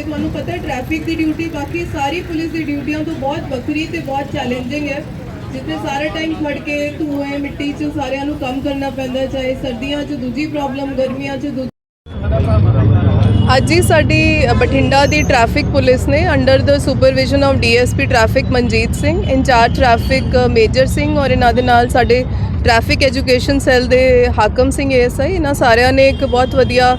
ਤੇ ਤੁਹਾਨੂੰ ਪਤਾ ਹੈ ਟ੍ਰੈਫਿਕ ਦੀ ਡਿਊਟੀ ਬਾਕੀ ਸਾਰੀ ਪੁਲਿਸ ਦੀ ਡਿਊਟੀਆਂ ਤੋਂ ਬਹੁਤ ਵੱਖਰੀ ਤੇ ਬਹੁਤ ਚੈਲੰਜਿੰਗ ਹੈ। ਜਿੱਥੇ ਸਾਰਾ ਟਾਈਮ ਖੜ ਕੇ ਧੂਏ, ਮਿੱਟੀ 'ਚ ਸਾਰਿਆਂ ਨੂੰ ਕੰਮ ਕਰਨਾ ਪੈਂਦਾ, ਚਾਹੇ ਸਰਦੀਆਂ 'ਚ ਦੂਜੀ ਪ੍ਰੋਬਲਮ ਗਰਮੀਆਂ 'ਚ ਦੂਜੀ ਅੱਜ ਹੀ ਸਾਡੀ ਬਠਿੰਡਾ ਦੀ ਟ੍ਰੈਫਿਕ ਪੁਲਿਸ ਨੇ under the supervision of DSP traffic Manjeet Singh, incharge traffic major Singh ਔਰ ਇਹਨਾਂ ਦੇ ਨਾਲ ਸਾਡੇ ਟ੍ਰੈਫਿਕ ਐਜੂਕੇਸ਼ਨ ਸੈੱਲ ਦੇ ਹਾਕਮ ਸਿੰਘ ਏਐਸਆਈ ਇਹਨਾਂ ਸਾਰਿਆਂ ਨੇ ਇੱਕ ਬਹੁਤ ਵਧੀਆ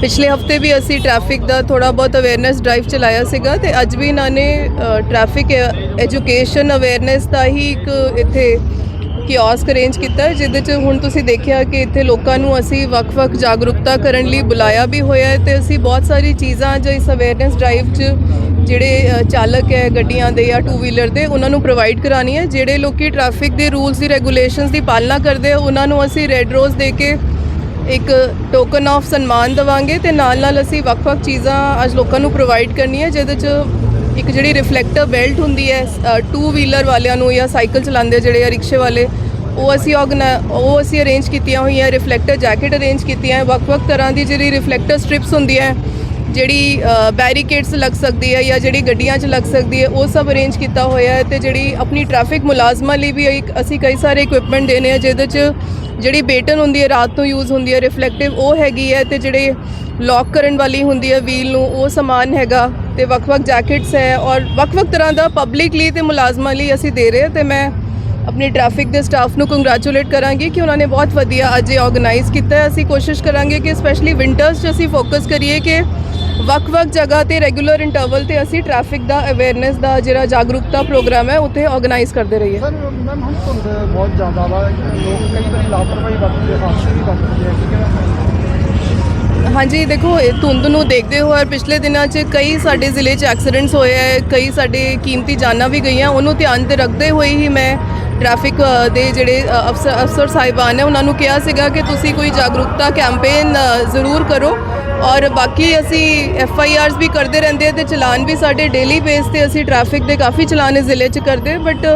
ਪਿਛਲੇ ਹਫ਼ਤੇ ਵੀ ਅਸੀਂ ਟ੍ਰੈਫਿਕ ਦਾ ਥੋੜਾ ਬਹੁਤ ਅਵੇਅਰਨੈਸ ਡਰਾਈਵ ਚਲਾਇਆ ਸੀਗਾ ਤੇ ਅੱਜ ਵੀ ਇਹਨਾਂ ਨੇ ਟ੍ਰੈਫਿਕ ਐਜੂਕੇਸ਼ਨ ਅਵੇਅਰਨੈਸ ਦਾ ਹੀ ਇੱਕ ਇੱਥੇ ਕਿਓਸਕ ਅਰੇਂਜ ਕੀਤਾ ਜਿਹਦੇ 'ਚ ਹੁਣ ਤੁਸੀਂ ਦੇਖਿਆ ਕਿ ਇੱਥੇ ਲੋਕਾਂ ਨੂੰ ਅਸੀਂ ਵੱਖ-ਵੱਖ ਜਾਗਰੂਕਤਾ ਕਰਨ ਲਈ ਬੁਲਾਇਆ ਵੀ ਹੋਇਆ ਹੈ ਤੇ ਅਸੀਂ ਬਹੁਤ ਸਾਰੀ ਚੀਜ਼ਾਂ ਜੋ ਇਸ ਅਵੇਅਰਨੈਸ ਡਰਾਈਵ 'ਚ ਜਿਹੜੇ ਚਾਲਕ ਹੈ ਗੱਡੀਆਂ ਦੇ ਜਾਂ ਟੂ ਵੀਲਰ ਦੇ, ਉਹਨਾਂ ਨੂੰ ਪ੍ਰੋਵਾਈਡ ਕਰਾਣੀ ਹੈ। ਜਿਹੜੇ ਲੋਕੀ ਟ੍ਰੈਫਿਕ ਦੇ ਰੂਲਸ ਦੀ ਰੈਗੂਲੇਸ਼ਨਸ ਦੀ ਪਾਲਣਾ ਕਰਦੇ ਆ, ਉਹਨਾਂ ਨੂੰ ਅਸੀਂ ਰੈੱਡ ਰੋਜ਼ ਦੇ ਕੇ ਇੱਕ ਟੋਕਨ ਆਫ ਸਨਮਾਨ ਦਵਾਂਗੇ ਤੇ ਨਾਲ ਨਾਲ ਅਸੀਂ ਵੱਖ-ਵੱਖ ਚੀਜ਼ਾਂ ਅੱਜ ਲੋਕਾਂ ਨੂੰ ਪ੍ਰੋਵਾਈਡ ਕਰਨੀ ਹੈ ਜਿਹਦੇ 'ਚ ਇੱਕ ਜਿਹੜੀ ਰਿਫਲੈਕਟਰ ਬੈਲਟ ਹੁੰਦੀ ਹੈ ਟੂ ਵੀਲਰ ਵਾਲਿਆਂ ਨੂੰ ਜਾਂ ਸਾਈਕਲ ਚਲਾਉਂਦੇ ਜਿਹੜੇ ਆ ਰਿਕਸ਼ੇ ਵਾਲੇ, ਉਹ ਅਸੀਂ ਆਰਗਨਾ ਉਹ ਅਸੀਂ ਅਰੇਂਜ ਕੀਤੀਆਂ ਹੋਈਆਂ ਰਿਫਲੈਕਟਰ ਜੈਕਟ ਅਰੇਂਜ ਕੀਤੀਆਂ ਵੱਖ-ਵੱਖ ਤਰ੍ਹਾਂ ਦੀ ਜਿਹੜੀ ਰਿਫਲੈਕਟਰ ਸਟ੍ਰਿਪਸ ਹੁੰਦੀ ਹੈ, ਜਿਹੜੀ ਬੈਰੀਕੇਡਸ ਲੱਗ ਸਕਦੀ ਹੈ ਜਾਂ ਜਿਹੜੀ ਗੱਡੀਆਂ 'ਚ ਲੱਗ ਸਕਦੀ ਹੈ, ਉਹ ਸਭ ਅਰੇਂਜ ਕੀਤਾ ਹੋਇਆ ਹੈ ਤੇ ਜਿਹੜੀ ਆਪਣੀ ਟ੍ਰੈਫਿਕ ਮੁਲਾਜ਼ਮਾਂ ਲਈ ਵੀ ਇੱਕ ਅਸੀਂ ਕਈ ਸਾਰੇ ਇਕਵਿਪਮੈਂਟ ਦੇਣੇ ਆ, ਜਿਹਦੇ 'ਚ ਜਿਹੜੀ ਬੇਟਨ ਹੁੰਦੀ ਹੈ, ਰਾਤ ਨੂੰ ਯੂਜ਼ ਹੁੰਦੀ ਹੈ ਰਿਫਲੈਕਟਿਵ ਉਹ ਹੈਗੀ ਹੈ ਤੇ ਜਿਹੜੇ ਲੌਕ ਕਰਨ ਵਾਲੀ ਹੁੰਦੀ ਹੈ ਵੀਲ ਨੂੰ, ਉਹ ਸਮਾਨ ਹੈਗਾ ਤੇ ਵੱਖ-ਵੱਖ ਜੈਕਟਸ ਹੈ ਔਰ ਵੱਖ-ਵੱਖ ਤਰ੍ਹਾਂ ਦਾ ਪਬਲਿਕ ਲਈ ਤੇ ਮੁਲਾਜ਼ਮਾਂ ਲਈ ਅਸੀਂ ਦੇ ਰਹੇ ਹਾਂ ਤੇ ਮੈਂ ਆਪਣੀ ਟ੍ਰੈਫਿਕ ਦੇ ਸਟਾਫ ਨੂੰ ਕੰਗ੍ਰੈਚੁਲੇਟ ਕਰਾਂਗੀ ਕਿ ਉਹਨਾਂ ਨੇ ਬਹੁਤ ਵਧੀਆ ਅੱਜ ਇਹ ਆਰਗੇਨਾਈਜ਼ ਕੀਤਾ ਅਸੀਂ ਕੋਸ਼ਿਸ਼ ਕਰਾਂਗੇ ਕਿ ਸਪੈਸ਼ਲੀ ਵਿੰਟਰਸ 'ਚ ਅਸੀਂ ਫੋਕਸ ਕਰੀਏ ਕਿ ਵੱਖ-ਵੱਖ ਜਗ੍ਹਾ ਤੇ ਰੈਗੂਲਰ ਇੰਟਰਵਲ ਤੇ ਅਸੀਂ ਟ੍ਰੈਫਿਕ ਦਾ ਅਵੇਅਰਨੈਸ ਦਾ ਜਿਹੜਾ ਜਾਗਰੂਕਤਾ ਪ੍ਰੋਗਰਾਮ ਹੈ ਉੱਥੇ ਆਰਗੇਨਾਈਜ਼ ਕਰਦੇ ਰਹੀਏ। ਸਰ ਮੈਮ ਹੁਣ ਧੁੰਦ ਬਹੁਤ ਜ਼ਿਆਦਾ ਵਾ। ਲੋਕ ਕਈ ਵਾਰੀ ਲਾਪਰਵਾਹੀ ਵਰਤਦੇ ਹਾਦਸੇ ਵੀ ਵਾਪਰਦੇ ਆ ਕੀ ਕਹਿਣਾ ਹਾਂਜੀ ਦੇਖੋ ਇਹ ਧੁੰਦ ਨੂੰ ਦੇਖਦੇ ਹੋਏ ਪਿਛਲੇ ਦਿਨਾਂ 'ਚ ਕਈ ਸਾਡੇ ਜ਼ਿਲ੍ਹੇ 'ਚ ਐਕਸੀਡੈਂਟਸ ਹੋਏ ਹੈ ਕਈ ਸਾਡੇ ਕੀਮਤੀ ਜਾਨਾਂ ਵੀ ਗਈਆਂ। ਉਹਨੂੰ ਧਿਆਨ ਤੇ ਰੱਖਦੇ ਹੋਏ ਹੀ ਮੈਂ ਟ੍ਰੈਫਿਕ ਦੇ ਜਿਹੜੇ ਅਫਸਰ ਅਫਸਰ ਸਾਹਿਬਾਨ ਨੇ, ਉਹਨਾਂ ਨੂੰ ਕਿਹਾ ਸੀਗਾ ਕਿ ਤੁਸੀਂ ਕੋਈ ਜਾਗਰੂਕਤਾ ਕੈਂਪੇਨ ਜ਼ਰੂਰ ਕਰੋ। ਔਰ ਬਾਕੀ ਅਸੀਂ ਐਫ ਆਈ ਆਰਸ ਵੀ ਕਰਦੇ ਰਹਿੰਦੇ ਆ ਤੇ ਚਲਾਨ ਵੀ ਸਾਡੇ ਡੇਲੀ ਬੇਸ ਤੇ ਅਸੀਂ ਟ੍ਰੈਫਿਕ ਦੇ ਕਾਫੀ ਚਲਾਨ ਇਸ ਜ਼ਿਲ੍ਹੇ 'ਚ ਕਰਦੇ ਬਟ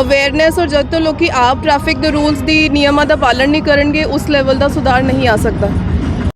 ਅਵੇਅਰਨੈਸ ਔਰ ਜਦ ਤੋਂ ਲੋਕੀ ਆਪ ਟ੍ਰੈਫਿਕ ਦੇ ਰੂਲਸ ਦੀ, ਨਿਯਮਾਂ ਦਾ ਪਾਲਣ ਨਹੀਂ ਕਰਨਗੇ, ਉਸ ਲੈਵਲ ਦਾ ਸੁਧਾਰ ਨਹੀਂ ਆ ਸਕਦਾ।